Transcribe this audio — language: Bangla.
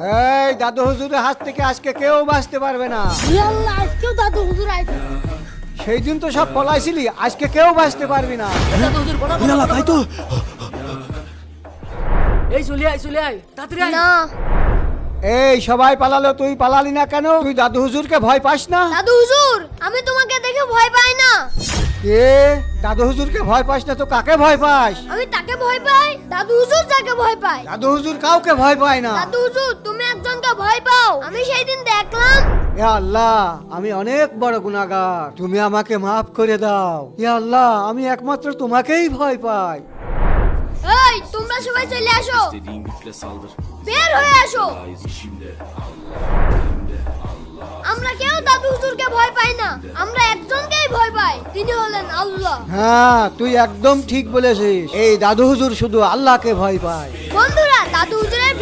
এই দাদু হুজুরের হাত থেকে আজকে কেউ বাঁচতে পারবে না। আল্লাহ আজকেও দাদু হুজুর আইছে। সেই দিন তো সব পলাইছিলি আজকে কেউ বাঁচতে পারবি না। ইয়ালা তাই তো? এই চলে আয় চলে আয় তাড়াতাড়ি আয়। না। এই সবাই পালালো তুই পালালি না কেন? তুই দাদু হুজুরকে ভয় পাস না? দাদু হুজুর আমি তোমাকে দেখে ভয় পাই না। কে দাদু হুজুরকে ভয় পাস না তো কাকে ভয় পাস? আমি তাকে ভয় পাই? দাদু হুজুর যাকে ভয় পাই দাদু হুজুর কাউকে ভয় পায় না। দাদু হুজুর তুমি একজনকে ভয় পাও। আমি সেই দিন দেখলাম। এ আল্লাহ আমি অনেক বড় গুনাহগার। তুমি আমাকে মাফ করে দাও। এ আল্লাহ আমি একমাত্র তোমাকেই ভয় পাই। এই তোমরা সবাই চলে আসো। saldır. বের হয়ে আসো. আমরা কেউ দাদু হুজুরকে ভয় পাই না। আমরা তিনি হলেন আল্লাহ। হ্যাঁ তুই একদম ঠিক বলেছিস। এই দাদু হুজুর শুধু আল্লাহকে ভয় পায়। বন্ধুরা দাদু হুজুরের